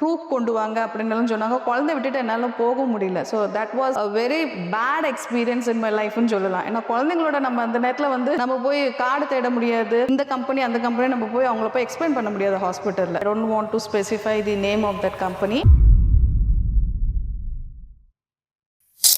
Proof கொண்டு வாங்க அப்படின்னு சொன்னாங்க. குழந்தை விட்டுட்டு என்னால் போக முடியல. So that was a very bad experience in my லைஃப்னு சொல்லலாம். ஏன்னா குழந்தைங்களோட நம்ம அந்த நேரத்தில் வந்து நம்ம போய் கார்டு தேட முடியாது. இந்த கம்பெனி அந்த கம்பெனி நம்ம போய் அவங்கள போய் எக்ஸ்பிளைன் பண்ண முடியாது ஹாஸ்பிட்டலில் don't want to specify the name of that company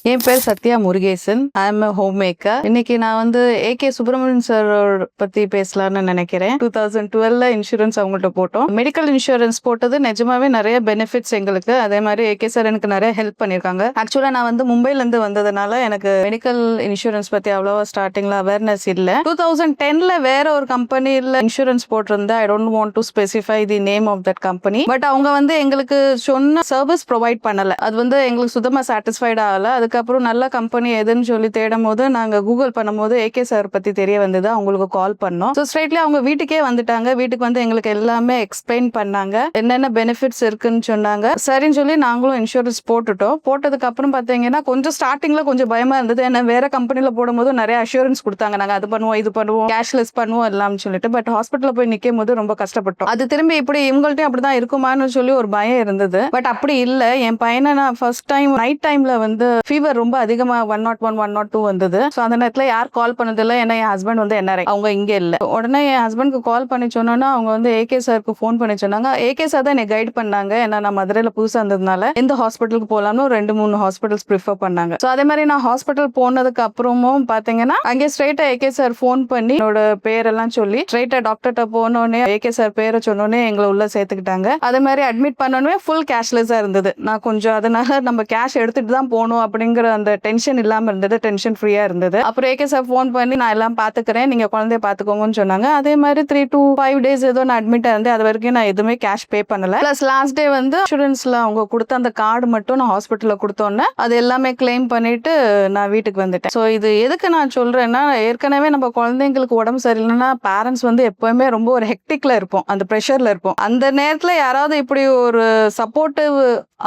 என் பேர் Sathya Murugesan. I am home maker இன்னைக்கு நான் வந்து ஏகே சுப்பிரமணியன் சார் பத்தி பேசலாம்னு நினைக்கிறேன். டூ தௌசண்ட் டுவெல்ல இன்சூரன்ஸ் அவங்கள்ட்ட போட்டோம். மெடிக்கல் இன்சூரன்ஸ் போட்டது நிஜமாவே நிறைய பெனிஃபிட்ஸ் எங்களுக்கு. அதே மாதிரி ஏகே சார் எனக்கு நிறைய ஹெல்ப் பண்ணியிருக்காங்க. ஆக்சுவலா நான் வந்து மும்பைல இருந்து வந்ததுனால எனக்கு மெடிக்கல் இன்சூரன்ஸ் பத்தி அவ்வளோவா ஸ்டார்டிங்ல அவேர்னஸ் இல்ல. டூ தௌசண்ட் டென்ல வேற ஒரு கம்பெனில இன்சூரன்ஸ் போட்டிருந்தேன். I don't want to specify the name of that company but அவங்க வந்து எங்களுக்கு சொன்ன சர்வீஸ் ப்ரொவைட் பண்ணல. அது வந்து எங்களுக்கு சுத்தமா சாட்டிஸ்ஃபைட் ஆகல. அதுக்கப்புறம் நல்ல கம்பெனி எதுன்னு சொல்லி தேடும் போது நாங்கள் கூகுள் பண்ணும்போது ஏகே சார் பற்றி தெரிய வந்தது. அவங்களுக்கு கால் பண்ணோம். ஸோ ஸ்ட்ரைட்லி அவங்க வீட்டுக்கே வந்துட்டாங்க. வீட்டுக்கு வந்து எங்களுக்கு எல்லாமே எக்ஸ்பிளைன் பண்ணாங்க. என்னென்ன பெனிஃபிட்ஸ் இருக்குன்னு சொன்னாங்க. சரின்னு சொல்லி நாங்களும் இன்சூரன்ஸ் போட்டுட்டோம். போட்டதுக்கு அப்புறம் பார்த்தீங்கன்னா கொஞ்சம் ஸ்டார்டிங்கில் கொஞ்சம் பயமாக இருந்தது. ஏன்னா வேற கம்பெனியில் போடும்போது நிறைய அஷூரன்ஸ் கொடுத்தாங்க. நாங்கள் அது பண்ணுவோம் இது பண்ணுவோம் கேஷ்லெஸ் பண்ணுவோம் எல்லாம்னு சொல்லிட்டு. பட் ஹாஸ்பிட்டலில் போய் நிற்கும் போது ரொம்ப கஷ்டப்பட்டோம். அது திரும்பி இப்படி இவங்கள்ட்டையும் அப்படிதான் இருக்குமான்னு சொல்லி ஒரு பயம் இருந்தது. பட் அப்படி இல்லை. என் பையனை நான் ஃபர்ஸ்ட் டைம் நைட் டைமில் வந்து ஃபீவர் ரொம்ப அதிகமாக one naught one one naught two வந்தது. ஸோ அந்த நேரத்தில் யார் கால் பண்ணதில்லை ஏன்னா என் ஹஸ்பண்ட் வந்து என்ன அவங்க இங்கே இல்லை. உடனே என் ஹஸ்பண்ட்க்கு கால் பண்ணி சொன்னோன்னா அவங்க வந்து ஏகே சாருக்கு ஃபோன் பண்ணி சொன்னாங்க. ஏகே சார் தான் என்னை கைட் பண்ணாங்க. ஏன்னா நான் மதுரையில் புதுசாக இருந்ததுனால எந்த ஹாஸ்பிட்டலுக்கு போகலாம்னு ஒரு ரெண்டு மூணு ஹாஸ்பிட்டல்ஸ் ப்ரிஃபர் பண்ணாங்க. ஸோ அதே மாதிரி நான் ஹாஸ்பிட்டல் போனதுக்கு அப்புறமும் பார்த்தீங்கன்னா அங்கே ஸ்ட்ரைட்டாக ஏகே சார் ஃபோன் பண்ணி என்னோட பேரெல்லாம் சொல்லி ஸ்ட்ரைட்டாக டாக்டர்கிட்ட போனோடனே ஏகே சார் பேரை சொன்னோடனே எங்களை உள்ள சேர்த்துக்கிட்டாங்க. அதே மாதிரி அட்மிட் பண்ணோடனே ஃபுல் கேஷ்லெஸ்ஸாக இருந்தது. நான் கொஞ்சம் அதனால நம்ம கேஷ் எடுத்துட்டு தான் போகணும் அப்படின்னு அப்படிங்கிற அந்த டென்ஷன் இல்லாமல் இருந்தது டென்ஷன் ஃப்ரீயாக இருந்தது. அப்புறம் ஏகே சார் ஃபோன் பண்ணி நான் எல்லாம் பார்த்துக்கிறேன் நீங்கள் குழந்தைய பார்த்துக்கோங்கன்னு சொன்னாங்க. அதே மாதிரி த்ரீ டூ ஃபைவ் டேஸ் ஏதோ நான் அட்மிட் இருந்தேன். அது வரைக்கும் நான் எதுவுமே கேஷ் பே பண்ணல. ப்ளஸ் லாஸ்ட் டே வந்து இன்சூரன்ஸ்ல அவங்க கொடுத்த அந்த கார்டு மட்டும் நான் ஹாஸ்பிட்டலில் கொடுத்தோன்னே அது எல்லாமே கிளைம் பண்ணிட்டு நான் வீட்டுக்கு வந்துட்டேன். ஸோ இது எதுக்கு நான் சொல்றேன்னா ஏற்கனவே நம்ம குழந்தைங்களுக்கு உடம்பு சரியில்லைன்னா பேரண்ட்ஸ் வந்து எப்பவுமே ரொம்ப ஒரு ஹெக்டிக்ல இருப்போம். அந்த ப்ரெஷர்ல இருப்போம். அந்த நேரத்தில் யாராவது இப்படி ஒரு சப்போர்ட்டிவ்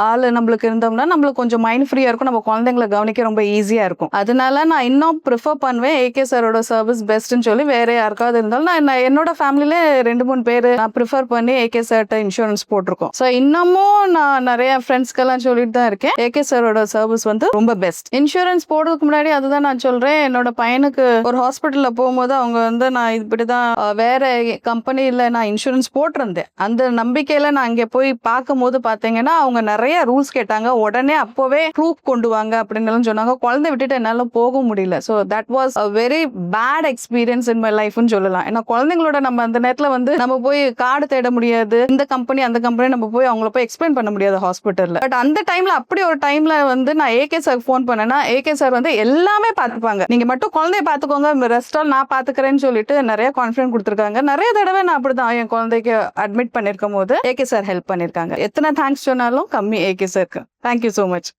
ஆள் நம்மளுக்கு இருந்தோம்னா நம்மளுக்கு கொஞ்சம் மைண்ட் ஃப்ரீயா இருக்கும். நம்ம குழந்தைங்களை கவனிக்க ரொம்ப ஈஸியாக இருக்கும். அதனால நான் இன்னும் ப்ரிஃபர் பண்ணுவேன் ஏகே சாரோட சர்வீஸ் பெஸ்ட்னு சொல்லி வேற யாருக்காவது இருந்தாலும் நான் என்னோட ஃபேமிலியில ரெண்டு மூணு பேர் நான் ப்ரிஃபர் பண்ணி ஏகே சார்ட்ட இன்சூரன்ஸ் போட்டிருக்கோம். ஸோ இன்னமும் நான் நிறைய ஃப்ரெண்ட்ஸ்க்கெல்லாம் சொல்லிட்டு தான் இருக்கேன். ஏகே சாரோட சர்வீஸ் வந்து ரொம்ப பெஸ்ட் இன்சூரன்ஸ் போடுறதுக்கு முன்னாடி அதுதான் நான் சொல்றேன். என்னோட பையனுக்கு ஒரு ஹாஸ்பிட்டலில் போகும்போது அவங்க வந்து நான் இப்படிதான் தான் வேற கம்பெனியில் நான் இன்சூரன்ஸ் போட்டிருந்தேன். அந்த நம்பிக்கையில நான் அங்கே போய் பார்க்கும்போது பார்த்தீங்கன்னா அவங்க நிறைய ரூல்ஸ் கேட்டாங்க. உடனே அப்போவே ப்ரூஃப் கொண்டு வாங்க அப்படின்னுலாம் சொன்னாங்க. குழந்தை விட்டுட்டு என்னால போக முடியல. So that was a very bad experience in my லைஃப்னு சொல்லலாம். ஏன்னா குழந்தைங்களோட நம்ம அந்த நேரத்தில் வந்து நம்ம போய் கார்டு தேட முடியாது. இந்த கம்பெனி அந்த கம்பெனி நம்ம போய் அவங்கள போய் எக்ஸ்பிளைன் பண்ண முடியாது ஹாஸ்பிட்டலில் பட் அந்த டைம்ல அப்படி ஒரு டைம்ல வந்து நான் ஏகே சார் ஃபோன் பண்ணேன்னா ஏகே சார் வந்து எல்லாமே பார்த்துப்பாங்க. நீங்க மட்டும் குழந்தைய பார்த்துக்கோங்க ரெஸ்ட் ஆல் நான் பார்த்துக்கிறேன்னு சொல்லிட்டு நிறைய கான்ஃபிடன்ஸ் கொடுத்துருக்காங்க. நிறைய தடவை நான் அப்படிதான் என் குழந்தைக்கு அட்மிட் பண்ணிருக்கும் போது ஏகே சார் ஹெல்ப் பண்ணிருக்காங்க. எத்தனை தேங்க்ஸ் சொன்னாலும் கம்மி ஏகே சார்க்கு தேங்க்யூ ஸோ மச்